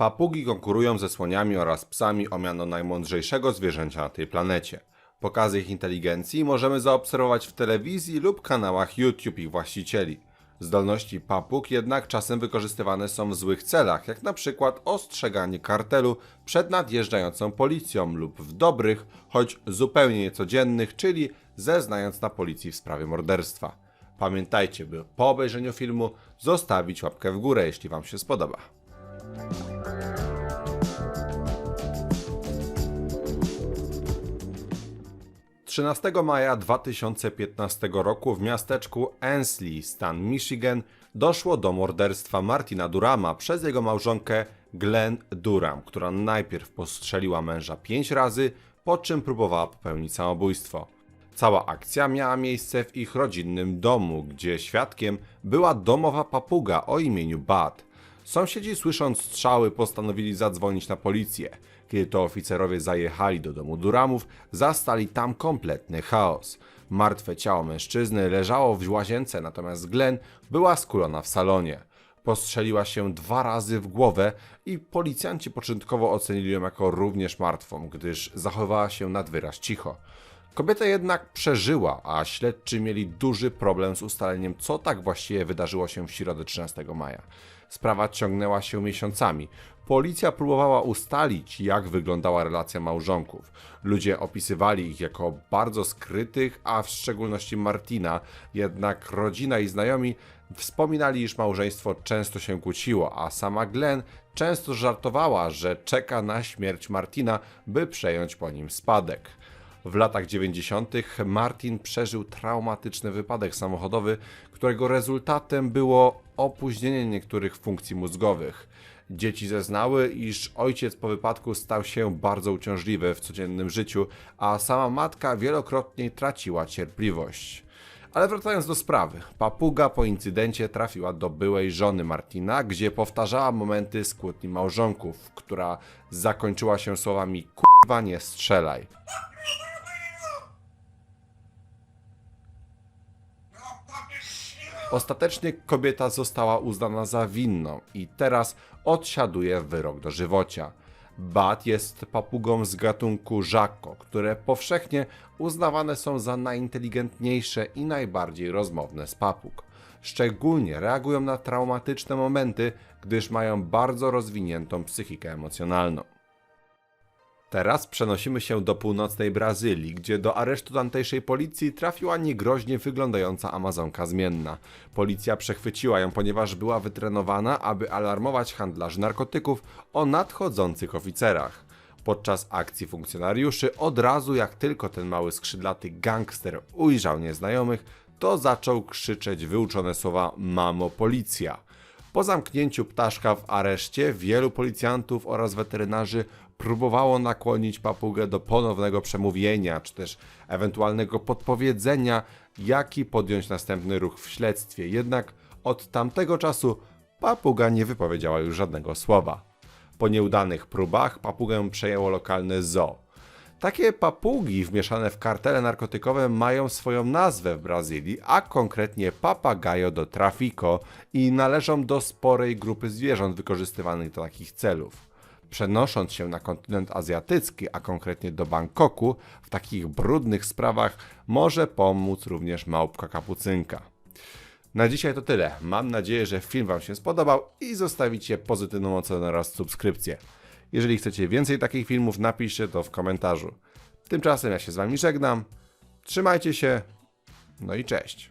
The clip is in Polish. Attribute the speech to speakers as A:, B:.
A: Papugi konkurują ze słoniami oraz psami o miano najmądrzejszego zwierzęcia na tej planecie. Pokazy ich inteligencji możemy zaobserwować w telewizji lub kanałach YouTube ich właścicieli. Zdolności papug jednak czasem wykorzystywane są w złych celach, jak na przykład ostrzeganie kartelu przed nadjeżdżającą policją lub w dobrych, choć zupełnie niecodziennych, czyli zeznając na policji w sprawie morderstwa. Pamiętajcie, by po obejrzeniu filmu zostawić łapkę w górę, jeśli Wam się spodoba. 13 maja 2015 roku w miasteczku Ansley, stan Michigan, doszło do morderstwa Martina Durama przez jego małżonkę Glenn Duram, która najpierw postrzeliła męża pięć razy, po czym próbowała popełnić samobójstwo. Cała akcja miała miejsce w ich rodzinnym domu, gdzie świadkiem była domowa papuga o imieniu Bud. Sąsiedzi słysząc strzały postanowili zadzwonić na policję. Kiedy to oficerowie zajechali do domu Duramów, zastali tam kompletny chaos. Martwe ciało mężczyzny leżało w łazience, natomiast Glenn była skulona w salonie. Postrzeliła się dwa razy w głowę i policjanci początkowo ocenili ją jako również martwą, gdyż zachowała się nad wyraz cicho. Kobieta jednak przeżyła, a śledczy mieli duży problem z ustaleniem, co tak właściwie wydarzyło się w środę 13 maja. Sprawa ciągnęła się miesiącami. Policja próbowała ustalić, jak wyglądała relacja małżonków. Ludzie opisywali ich jako bardzo skrytych, a w szczególności Martina, jednak rodzina i znajomi wspominali, iż małżeństwo często się kłóciło, a sama Glenn często żartowała, że czeka na śmierć Martina, by przejąć po nim spadek. W latach 90. Martin przeżył traumatyczny wypadek samochodowy, którego rezultatem było opóźnienie niektórych funkcji mózgowych. Dzieci zeznały, iż ojciec po wypadku stał się bardzo uciążliwy w codziennym życiu, a sama matka wielokrotnie traciła cierpliwość. Ale wracając do sprawy, papuga po incydencie trafiła do byłej żony Martina, gdzie powtarzała momenty z kłótni małżonków, która zakończyła się słowami kurwa nie strzelaj. Ostatecznie kobieta została uznana za winną i teraz odsiaduje wyrok dożywocia. Bat jest papugą z gatunku Żako, które powszechnie uznawane są za najinteligentniejsze i najbardziej rozmowne z papug. Szczególnie reagują na traumatyczne momenty, gdyż mają bardzo rozwiniętą psychikę emocjonalną. Teraz przenosimy się do północnej Brazylii, gdzie do aresztu tamtejszej policji trafiła niegroźnie wyglądająca Amazonka zmienna. Policja przechwyciła ją, ponieważ była wytrenowana, aby alarmować handlarzy narkotyków o nadchodzących oficerach. Podczas akcji funkcjonariuszy od razu jak tylko ten mały skrzydlaty gangster ujrzał nieznajomych, to zaczął krzyczeć wyuczone słowa mamo policja. Po zamknięciu ptaszka w areszcie wielu policjantów oraz weterynarzy próbowało nakłonić papugę do ponownego przemówienia, czy też ewentualnego podpowiedzenia, jaki podjąć następny ruch w śledztwie. Jednak od tamtego czasu papuga nie wypowiedziała już żadnego słowa. Po nieudanych próbach papugę przejęło lokalne zoo. Takie papugi wmieszane w kartele narkotykowe mają swoją nazwę w Brazylii, a konkretnie papagayo do trafico i należą do sporej grupy zwierząt wykorzystywanych do takich celów. Przenosząc się na kontynent azjatycki, a konkretnie do Bangkoku, w takich brudnych sprawach może pomóc również małpka kapucynka. Na dzisiaj to tyle. Mam nadzieję, że film Wam się spodobał i zostawicie pozytywną ocenę oraz subskrypcję. Jeżeli chcecie więcej takich filmów, napiszcie to w komentarzu. Tymczasem ja się z Wami żegnam. Trzymajcie się. No i cześć.